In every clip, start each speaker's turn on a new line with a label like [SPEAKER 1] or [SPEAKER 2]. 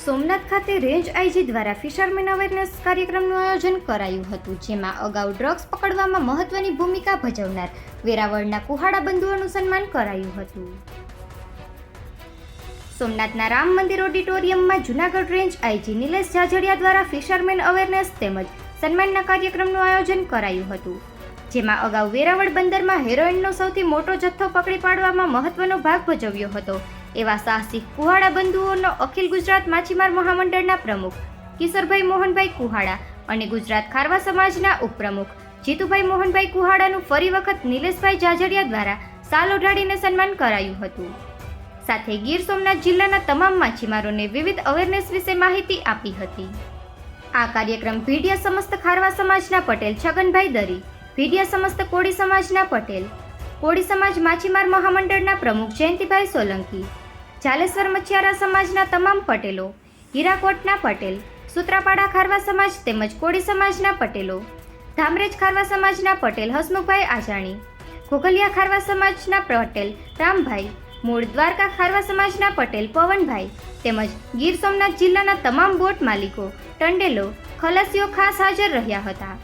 [SPEAKER 1] સોમનાથ ખાતે range IG દ્વારા fisherman awareness કાર્યક્રમનું આયોજન કરાયું હતું, જેમાં અગાઉ ડ્રગ્સ પકડવામાં મહત્વની ભૂમિકા ભજવનાર વેરાવળના કુહાડા બંધુઓનું સન્માન કરાયું હતું. સોમનાથના રામ મંદિર ઓડિટોરિયમમાં જૂનાગઢ રેન્જ આઈજી નિલેશ જાજડિયા દ્વારા ફિશરમેન અવેરનેસ તેમજ સન્માનના કાર્યક્રમનું આયોજન કરાયું હતું, જેમાં અગાઉ વેરાવળ બંદરમાં હેરોઇનનો સૌથી મોટો જથ્થો પકડી પાડવામાં મહત્વનો ભાગ ભજવ્યો હતો. એવા સાહસિક કુહાડા બંધુઓનો અખિલ ગુજરાત માછીમાર મહામંડળના પ્રમુખ, કિશોરભાઈ મોહનભાઈ કુહાડા અને ગુજરાત ખારવા સમાજના ઉપપ્રમુખ, જીતુભાઈ મોહનભાઈ કુહાડાનું ફરી વખત નિલેશભાઈ જાજડિયા દ્વારા સાલ ઓઢાડીને સન્માન કરાયું હતું. સાથે ગીર સોમનાથ જિલ્લાના તમામ માછીમારોને વિવિધ અવેરનેસ વિશે માહિતી આપી હતી. આ કાર્યક્રમ ભીડિયા સમસ્ત ખારવા સમાજના પટેલ છગનભાઈ દરી, ભીડિયા સમસ્ત કોળી સમાજના પટેલ, કોળી સમાજ માછીમાર મહામંડળના પ્રમુખ જયંતિભાઈ સોલંકી જાલેશ્વર મછિયારા સમાજના તમામ પટેલો, હીરાકોટના પટેલ, સુત્રાપાડા ખારવા સમાજ તેમજ કોળી સમાજના પટેલો, ધામરેજ ખારવા સમાજના પટેલ હસમુખભાઈ આજાણી ઘોઘલિયા ખારવા સમાજના પટેલ રામભાઈ, મૂળ દ્વારકા ખારવા સમાજના પટેલ પવનભાઈ તેમજ ગીર સોમનાથ જિલ્લાના તમામ બોટ માલિકો, ટંડેલો, ખલાસીઓ ખાસ હાજર રહ્યા હતા.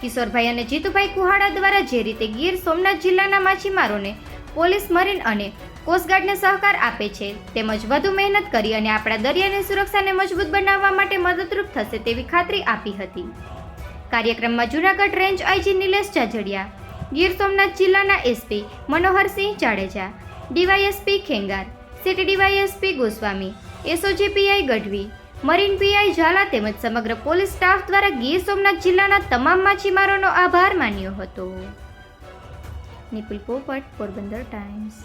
[SPEAKER 1] કિશોરભાઈ અને જીતુભાઈ કુહાડા દ્વારા જે રીતે ગીર સોમનાથ જિલ્લાના માછીમારોને પોલીસ મરીન અને કોસ્ટગાર્ડને સહકાર આપે છે. તેમજ વધુ મહેનત કરી અને આપણા દરિયાની સુરક્ષાને મજબૂત બનાવવા માટે મદદરૂપ થશે તેવી ખાતરી આપી હતી. કાર્યક્રમમાં જૂનાગઢ રેન્જ આઈજી નિલેશ જાજડિયા, ગીર સોમનાથ જિલ્લાના SP Manoharsinh Jadeja, DYSP Khengar, city DYSP Goswami SOG PI Gadhvi, marine PI Jhala તેમજ સમગ્ર પોલીસ સ્ટાફ દ્વારા ગીર સોમનાથ જિલ્લાના તમામ માછીમારોનો આભાર માન્યો હતો. નિપુલ પોપટ, પોરબંદર ટાઈમ્સ.